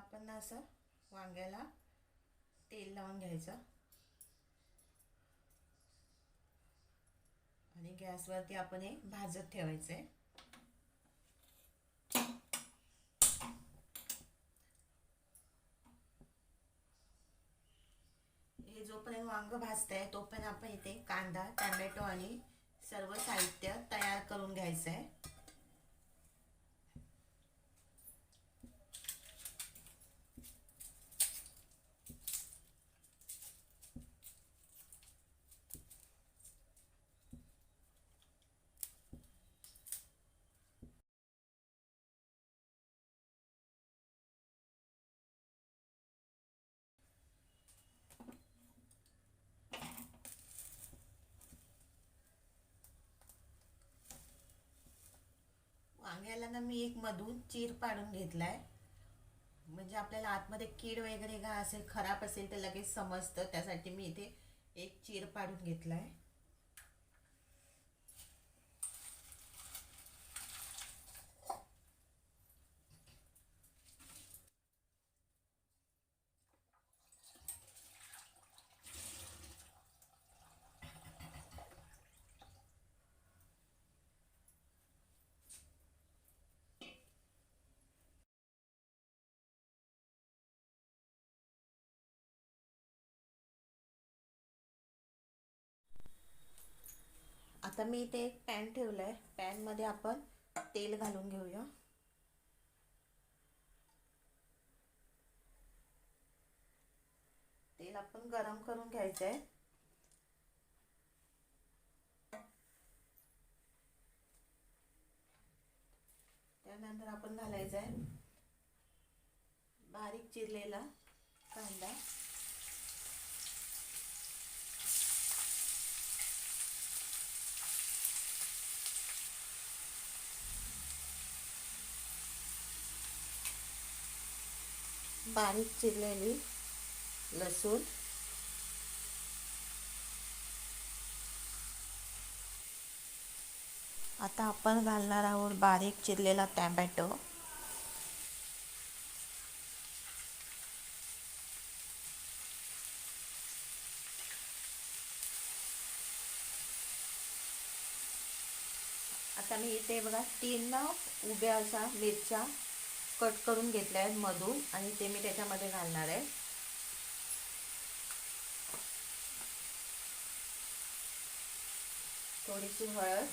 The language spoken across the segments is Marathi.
आपण ना असं वांग्याला तेल लावून घ्यायचं. आणि गॅसवरती आपण हे भाजत ठेवायचं आहे हे जोपर्यंत वांग भाजत आहे तोपर्यंत आपण इथे कांदा टॅमॅटो आणि सर्व साहित्य तयार करून घ्यायचं आहे वांग्याला ना मी एक मधून चीर पाडून घेतलाय. म्हणजे आपल्याला आतमध्ये कीड वगैरे काय असेल खराब असेल तर लगेच समजतं. त्यासाठी मी इथे एक चीर पाडून घेतलाय. आता मी इथे एक पॅन ठेवलं पॅनमध्ये आपण तेल घालून घेऊया. तेल आपण गरम करून घ्यायचं आहे त्यानंतर आपण घालायचं आहे बारीक चिरलेला कांदा. बारीक चिरलेली लसूण. आता आपण घालणार आहोत बारीक चिरलेला टॅमॅटो. आता मी इथे बघा तीन उभ्या अशा मिरच्या कट करून घेतले आहेत मधून आणि ते मी त्याच्यामध्ये घालणार आहे. थोडीशी हळद.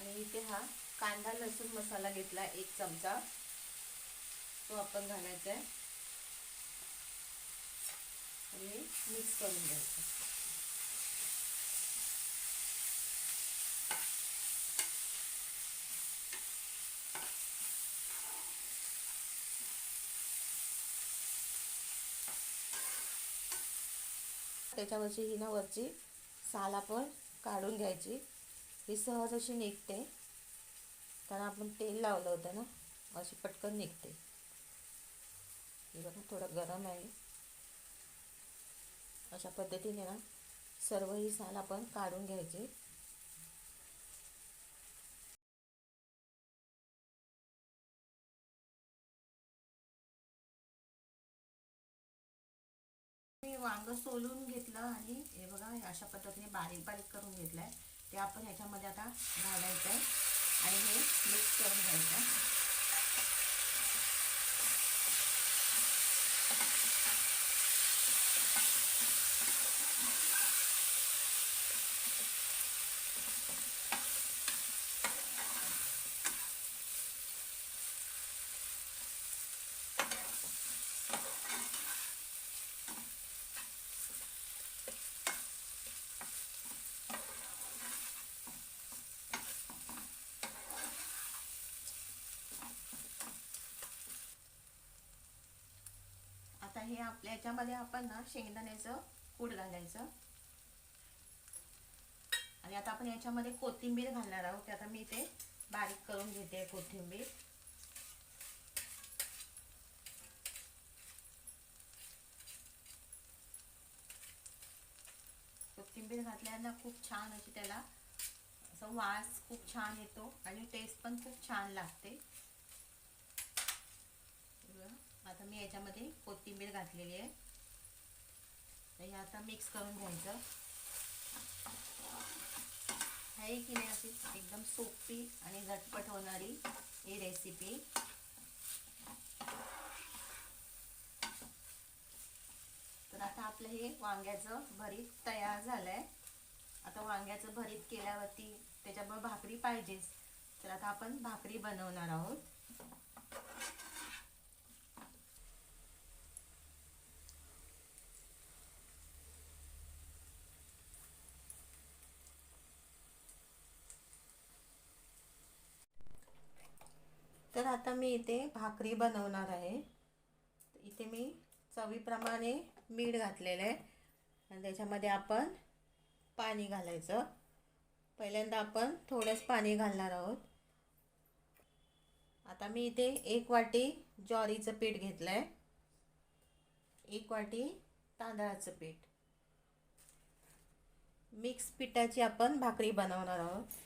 आणि इथे हा कांदा लसूण मसाला घेतला एक चमचा. तो आपण घालायचा आहे. आणि मिक्स करून घ्यायचं. त्याच्यावरची ही ना वरची साल आपण काढून घ्यायची. ही सहज अशी निघते. कारण आपण तेल लावलं होतं ना अशी पटकन निघते. हे बघा थोडं गरम आहे. अशा पद्धतीने ना सर्व ही साल आपण काढून घ्यायची. मी वांग सोलून घेतलं आणि हे बघा अशा पद्धतीने बारीक बारीक करून घेतलंय. ते आपण ह्याच्यामध्ये आता घालायचं आहे आणि हे मिक्स करून घ्यायचं आहे हे आपल्या याच्यामध्ये आपण ना शेंगदाण्याचं कूट घालायचं. आणि आता आपण याच्यामध्ये कोथिंबीर घालणार आहोत. आता मी ते बारीक करून घेते कोथिंबीर. कोथिंबीर घातल्यानं खूप छान अशी त्याला असं वास खूप छान येतो आणि टेस्ट पण खूप छान लागते. आता मी याच्यामध्ये कोथिंबीर घातलेली आहे. तर हे आता मिक्स करून घ्यायचं. आहे की नाही अशी एकदम सोपी आणि झटपट होणारी ही रेसिपी तर आता आपलं हे वांग्याचं भरीत तयार झालं आहे आता वांग्याचं भरीत केल्यावरती त्याच्याबरोबर भाकरी पाहिजेच. तर आता आपण भाकरी बनवणार आहोत. तर आता मी इथे भाकरी बनवणार आहे. इथे मी चवीप्रमाणे मीठ घातलेलं आहे. आणि त्याच्यामध्ये आपण पाणी घालायचं. पहिल्यांदा आपण थोडंच पाणी घालणार आहोत. आता मी इथे एक वाटी ज्वारीचं पीठ घेतलं आहे एक वाटी तांदळाचं पीठ. मिक्स पिठाची आपण भाकरी बनवणार आहोत.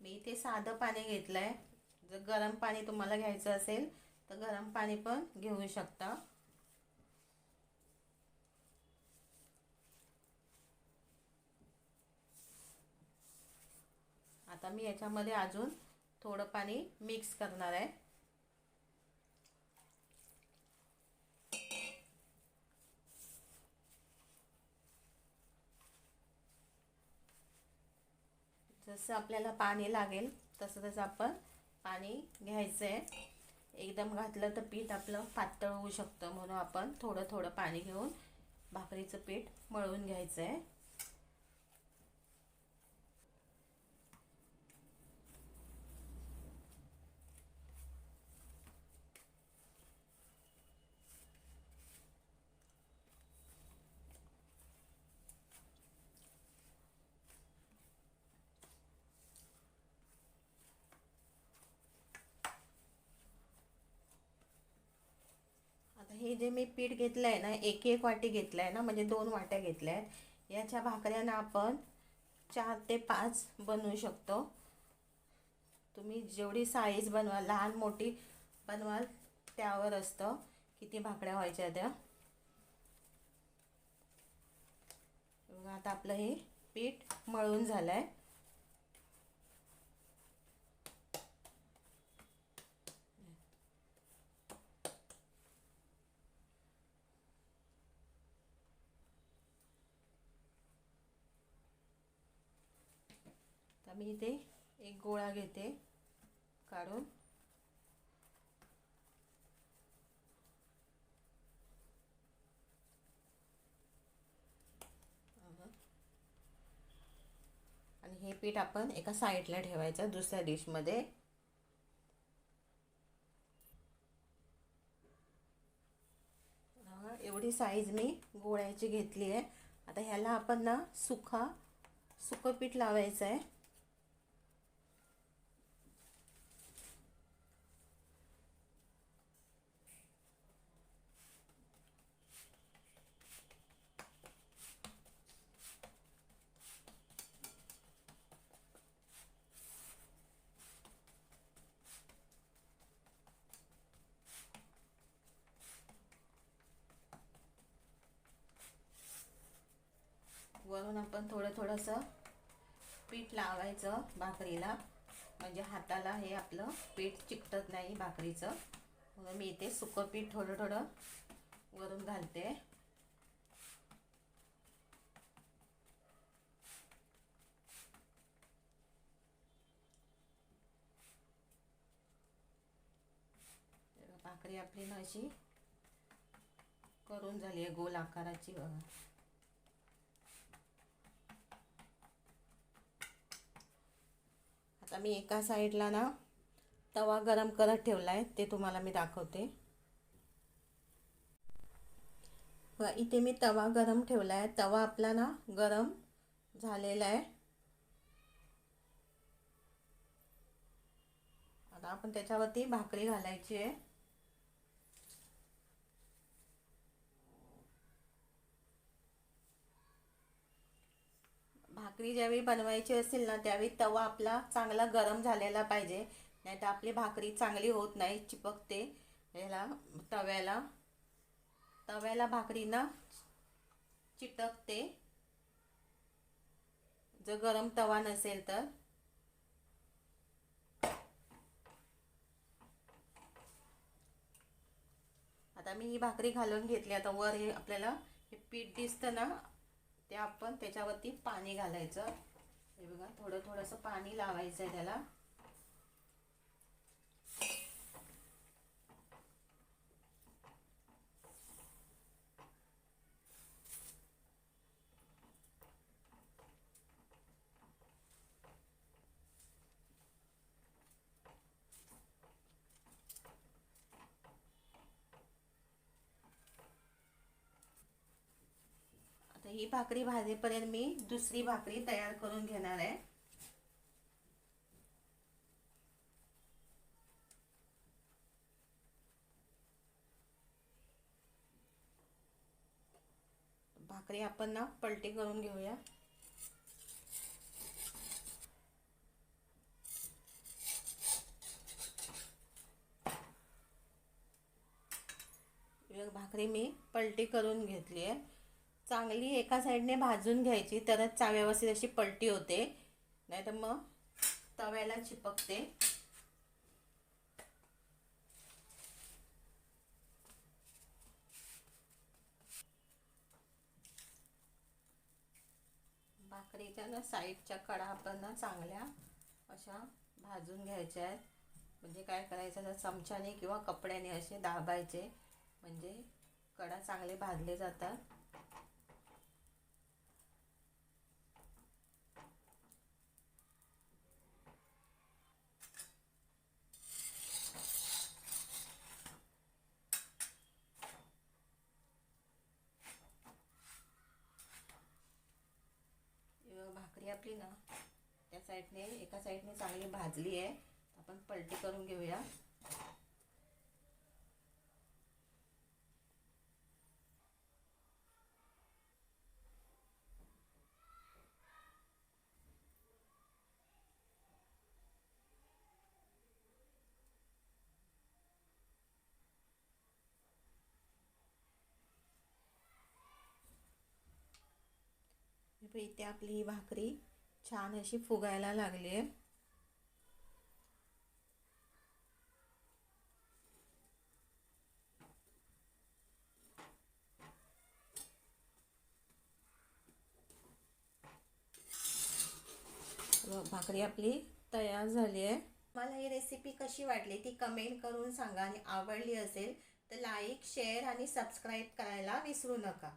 मी इथे साधं पाणी घेतलं आहे जर गरम पाणी तुम्हाला घ्यायचं असेल तर गरम पाणी पण घेऊ शकता. आता मी याच्यामध्ये अजून थोडं पाणी मिक्स करणार आहे. जसं आपल्याला पाणी लागेल तसं तसं आपण पाणी घ्यायचं आहे एकदम घातलं तर पीठ आपलं पातळ होऊ शकतं म्हणून आपण थोडं थोडं पाणी घेऊन भाकरीचं पीठ मळून घ्यायचं आहे आता हे जे मी पीठ घेतलं आहे ना एक एक वाटी घेतलं आहे ना म्हणजे दोन वाट्या घेतल्या आहेत याच्या भाकऱ्यांना आपण चार ते पाच बनवू शकतो. तुम्ही जेवढी साईज बनवाल लहान मोठी बनवाल त्यावर असतं किती भाकऱ्या व्हायच्या त्या. आता आपलं हे पीठ मळून झालं आहे आता मी इथे एक गोळा घेते काढून. आणि हे पीठ आपण एका साईडला ठेवायचं दुसऱ्या डिशमध्ये. एवढी साईज मी गोळ्याची घेतली आहे आता ह्याला आपण ना सुखा सुकं पीठ लावायचं आहे वरून आपण थोडं थोडंसं पीठ लावायचं भाकरीला. म्हणजे हाताला हे आपलं पीठ चिकटत नाही भाकरीचं. म्हणून मी इथे सुकं पीठ थोडं थोडं वरून घालते. भाकरी आपली ना अशी करून झाली आहे गोल आकाराची बघा. आता मी एका साईडला ना तवा गरम करत ठेवला आहे ते तुम्हाला मी दाखवते. बघा इथे मी तवा गरम ठेवला आहे तवा आपला ना गरम झालेला आहे. आता आपण त्याच्यावरती भाकरी घालायची आहे. भाकरी ज्यावेळी बनवायची असेल ना त्यावेळी तवा आपला चांगला गरम झालेला पाहिजे. नाही तर आपली भाकरी चांगली होत नाही चिपकते. ह्याला तव्याला तव्याला भाकरी ना चिटकते. जर गरम तवा नसेल तर. आता मी ही भाकरी घालून घेतली. आता वर हे आपल्याला हे पीठ दिसतं ना ते आपण त्याच्यावरती पाणी घालायचं. हे बघा थोडं थोडंसं पाणी लावायचं आहे त्याला. ही भाकरी भाजेपर्यंत मी दुसरी भाकरी तयार करून घेणार आहे. भाकरी आपण ना पलटी करून घेऊया. भाकरी मी पलटी करून घेतली आहे. चांगली एका साईडने भाजून घ्यायची तरच चा व्यवस्थित अशी पलटी होते. नाही तर मग तव्याला चिपकते. भाकरीच्या ना साईडच्या कडा आपण ना चांगल्या अशा भाजून घ्यायच्या आहेत. म्हणजे काय करायचं तर चमच्याने किंवा कपड्याने असे दाबायचे. म्हणजे कडा चांगले भाजले जातात. भाकरी ना? त्या साईडने एका साईडने चांगली भाजली आहे. आपण पलटी करून घेऊया. इथे आपली ही भाकरी छान अशी फुगायला लागली आहे भाकरी आपली तयार झाली आहे मला ही रेसिपी कशी वाटली ती कमेंट करून सांगा आणि आवडली असेल तर लाईक शेअर आणि सबस्क्राईब करायला विसरू नका.